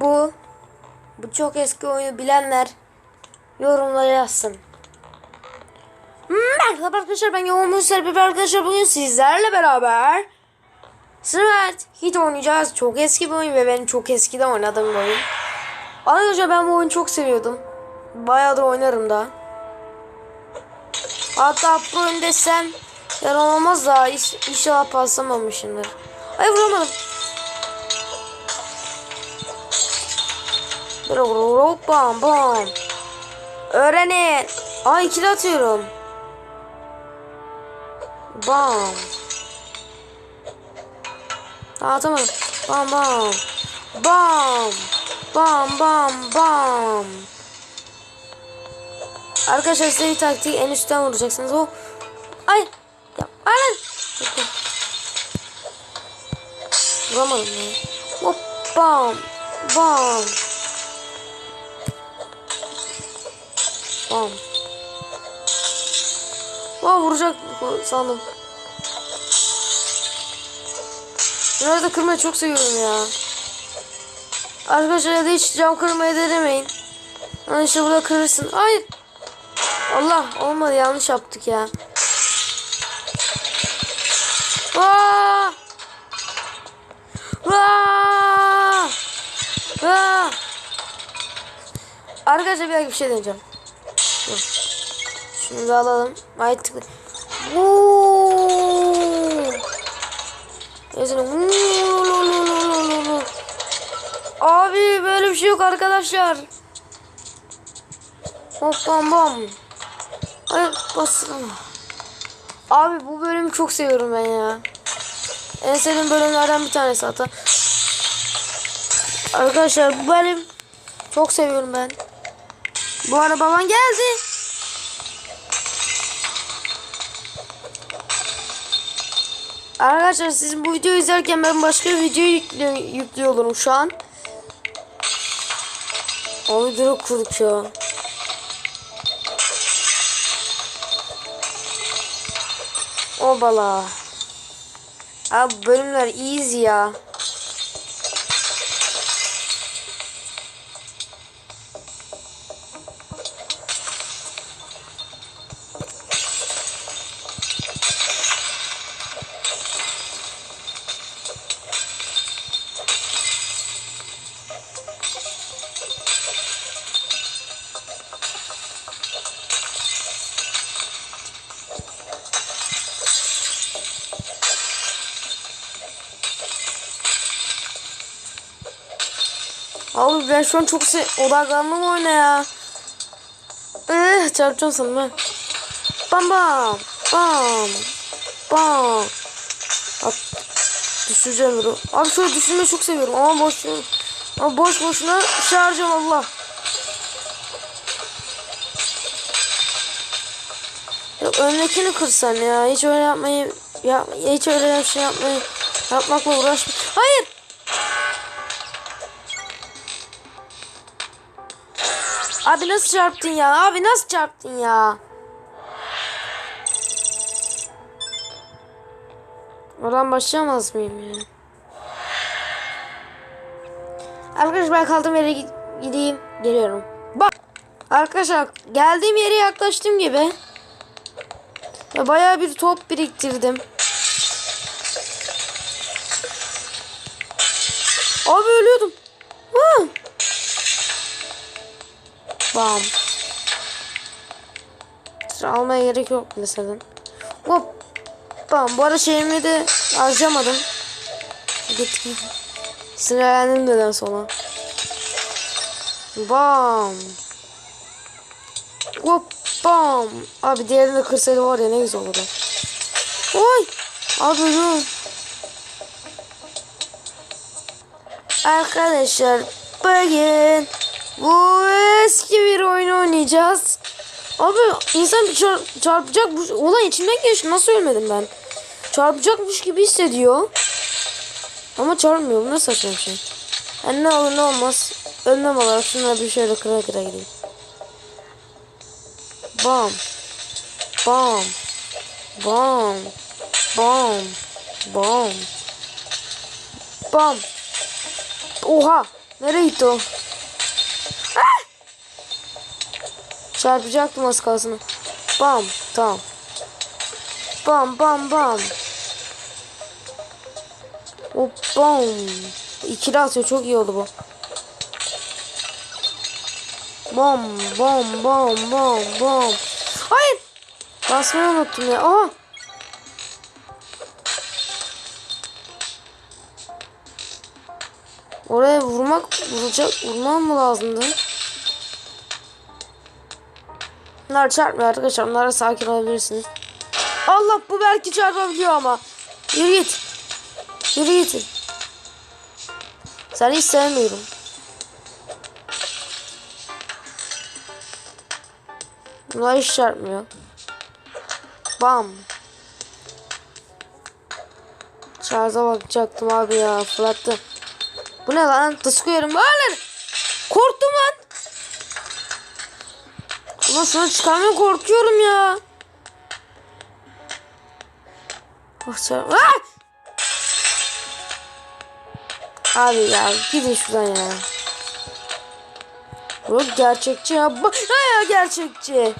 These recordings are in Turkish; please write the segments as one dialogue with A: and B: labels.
A: bu bu çok eski oyunu bilenler yorumlara yazsın. Merhaba arkadaşlar ben Yoğun Serpil arkadaşlar bugün sizlerle beraber Smart Hit oynayacağız. Çok eski bir oyun ve ben çok eskiden oynadığım bir oyun. Arkadaşlar ben bu oyunu çok seviyordum. Bayağıdır oynarım da. Hatta pro oyun desem yalan olmaz da inşallah paslamamışımdır. Ay vuramadım. Böyle vurup bam bam. Öğrenin. Ay ikili atıyorum. Bam. Daha atamadım. Bam bam. Bam. Bam bam bam. Arkadaşlar size bir taktik en üstten vuracaksınız. O. Ay. Ya. Ay lan. Bakın. Vuramadım ya. Hop. Bam. Bam. Bam. Aa vuracak sandım. Bunları da kırmayı çok seviyorum ya. Arkadaşlar da hiç cam kırmayı denemeyin. Lan işte burada kırırsın. Hayır. Allah olmadı yanlış yaptık ya. Aa! Aa! Aa! Arkadaşlar bir dakika bir şey deneyeceğim. Dur. Şunu da alalım. Ay tıklı. Abi böyle bir şey yok arkadaşlar. Hop bam bam. Ay basın. Abi bu bölümü çok seviyorum ben ya. En sevdiğim bölümlerden bir tanesi hatta. Arkadaşlar bu bölüm çok seviyorum ben. Bu arada baban geldi. Arkadaşlar siz bu videoyu izlerken ben başka bir video yüklü yüklüyorum şu an. O videoyu kurduk an. Obala. Abi bölümler easy ya. Abi ben şu an çok se odaklandım oyuna ya. Eh, çarpacağım sandım ben. Bam bam. Bam. Bam. Bak. Düşüreceğim bunu. Abi şöyle düşürmeyi çok seviyorum ama boş ama boş boşuna şey harcam Allah. Ya öndekini kırsan ya. Hiç öyle yapmayı ya hiç öyle bir şey yapmayı yapmakla uğraşma. Hayır. Abi nasıl çarptın ya? Abi nasıl çarptın ya? Oradan başlayamaz mıyım ya? Arkadaşlar ben kaldığım yere gi- gideyim. Geliyorum. Bak. Arkadaşlar geldiğim yere yaklaştığım gibi ya bayağı bir top biriktirdim. Bam. Sıra almaya gerek yok mesela. Hop. Bam. Bu arada şeyimi de harcamadım. Git. Sinirlendim neden sonra. Bam. Hop. Bam. Abi diğerini de kırsaydı var ya ne güzel olurdu. Oy. Abi dur. Arkadaşlar bugün bu eski bir oyun oynayacağız. Abi insan bir çar çarpacakmış. Olan içimden geçti. Nasıl ölmedim ben? Çarpacakmış gibi hissediyor. Ama çarpmıyor. Bu ne saçma bir şey. Yani ne olur ne olmaz. Önlem olarak şunları bir şöyle kıra kıra gideyim. Bam. Bam. Bam. Bam. Bam. Bam. Oha. Nereye gitti o? Çarpacaktım az kalsın. Bam. Tamam. Bam bam bam. Hop bam. İkili atıyor. Çok iyi oldu bu. Bam bam bam bam bam. Hayır. Basmayı unuttum ya. Aha. Oraya vurmak, vuracak, vurmam mı lazımdı? Bunlar çarpmıyor arkadaşlar. Bunlara sakin olabilirsiniz. Allah bu belki çarpabiliyor ama. Yürü git. Yürü git. Seni hiç sevmiyorum. Bunlar hiç çarpmıyor. Bam. Şarja bakacaktım abi ya. Fırlattım. Bu ne lan? Tıskıyorum. Hayır. Korktum lan. Ulan şunu çıkarmaya korkuyorum ya. Ah, çar- Ah! Abi ya gidin şuradan ya. Bu gerçekçi ya. Ha ya gerçekçi.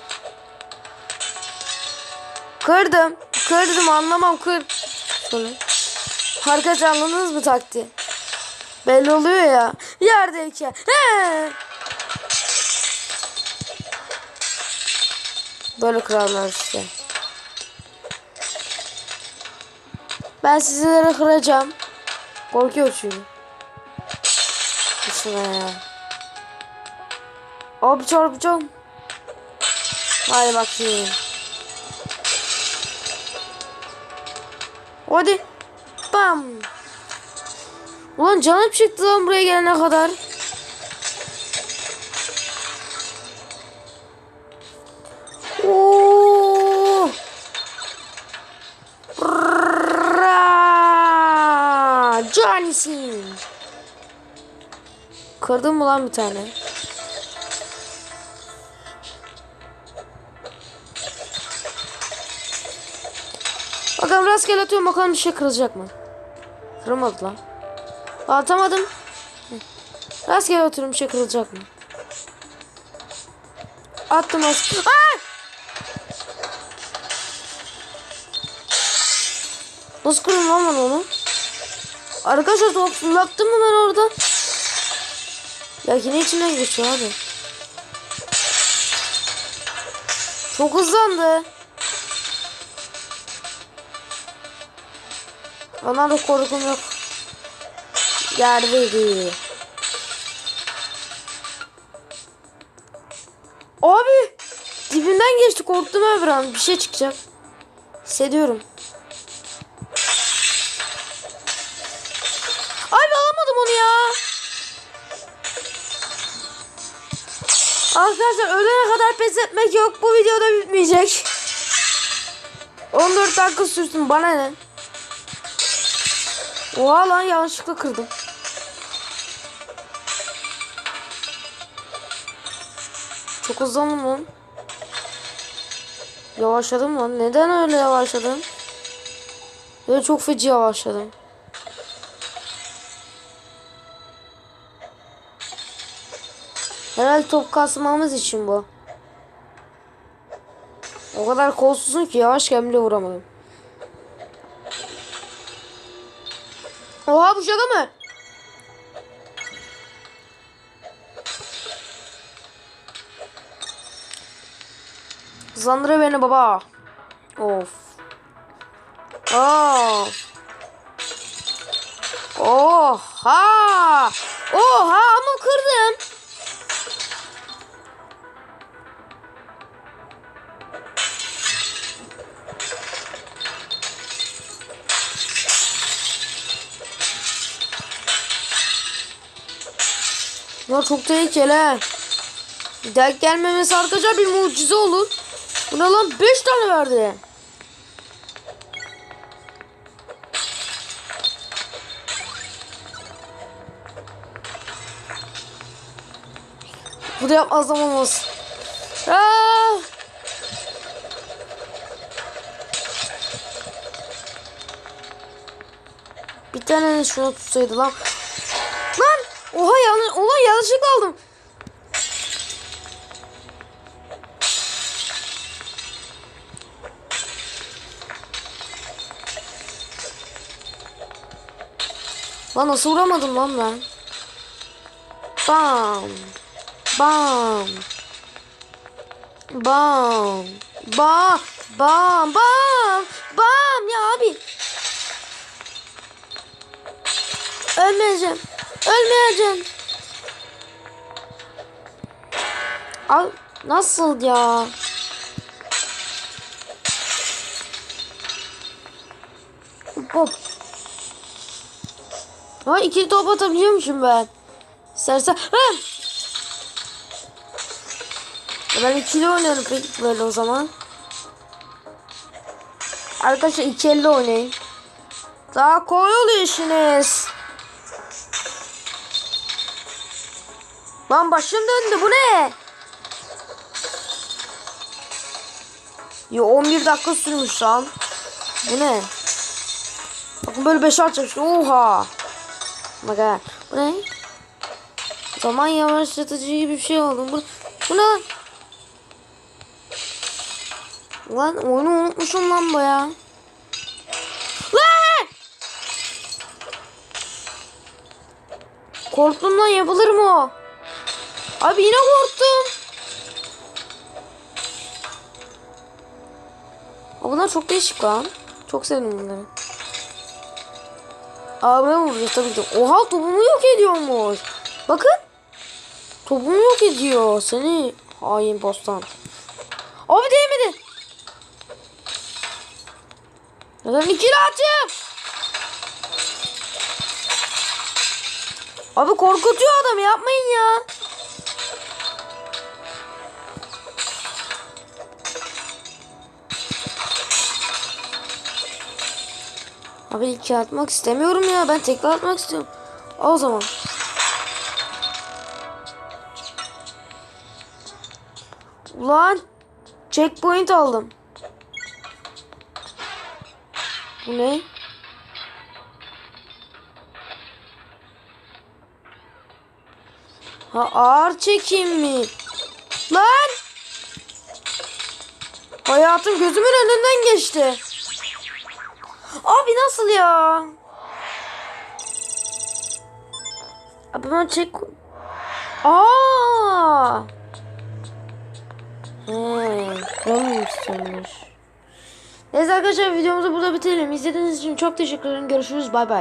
A: Kırdım. Kırdım anlamam kır. Şöyle. Arkadaşlar anladınız mı taktiği? Belli oluyor ya. Yerdeyken. He. Böyle krallar işte. Ben sizlere kıracağım. Korkuyor çünkü. Şuna ya. Abi çarpacağım. Hadi bakayım. Hadi. Bam. Ulan canım çıktı lan buraya gelene kadar. Johnny'sin. Kırdın mı lan bir tane? Bakalım rastgele atıyorum bakalım bir şey kırılacak mı? Kırılmadı lan. Atamadım. Rastgele atıyorum bir şey kırılacak mı? Attım az. Nasıl ben onu? Arkadaşlar top fırlattım mı ben orada? Ya yine içimden geçiyor abi. Çok hızlandı. Ondan da korkum yok. Yerdeydi. Abi dibinden geçti korktum an bir şey çıkacak. Hissediyorum. Onu ya. Arkadaşlar ölene kadar pes etmek yok. Bu videoda bitmeyecek. 14 dakika sürsün bana ne? Oha lan yanlışlıkla kırdım. Çok hızlandım lan. Yavaşladım lan. Neden öyle yavaşladım? Böyle çok feci yavaşladım. Herhalde top kasmamız için bu. O kadar kolsuzum ki yavaşken bile vuramadım. Oha bu şaka mı? Hızlandır beni baba. Of. Aa. Oha. Oha ama kırdım. Bunlar çok tehlikeli. he. Bir daha gelmemesi arkadaşlar bir mucize olur. Buna lan 5 tane verdi. Bu da yapmazsam olmaz. Aa! Bir tane şunu tutsaydı lan. Yanlışlıkla aldım. Lan nasıl vuramadım lan ben? Bam. Bam. Bam. Bam. Bam. Bam. Bam. Ya abi. Ölmeyeceğim. Ölmeyeceğim. Al nasıl ya? Hop. Ha ikili top atabiliyormuşum ben. İstersen. Ha! Ben ikili oynuyorum peki böyle o zaman. Arkadaşlar iki elle oynayın. Daha kolay oluyor işiniz. Lan başım döndü bu ne? Ya 11 dakika sürmüş lan. Bu ne? Bakın böyle 5 açmış. Oha. Bak Bu ne? Zaman yavaşlatıcı gibi bir şey oldu. Bu, bu ne? lan? Lan oyunu unutmuşum lan baya. Lan! Korktum lan yapılır mı o? Abi yine korktum. Bunlar çok değişik lan. Çok sevdim bunları. Aa buraya vuracağız tabii ki. Oha topumu yok ediyormuş. Bakın. Topumu yok ediyor. Seni hain postan. Abi değmedi. Neden ikili atayım? Abi korkutuyor adamı yapmayın ya. Abi iki atmak istemiyorum ya. Ben tekrar atmak istiyorum. O zaman. Ulan checkpoint aldım. Bu ne? Ha ağır çekim mi? Lan! Hayatım gözümün önünden geçti. Abi nasıl ya? Abi ben çek... Aa! He, istemiş. Neyse arkadaşlar videomuzu burada bitirelim. İzlediğiniz için çok teşekkür ederim. Görüşürüz. Bay bay.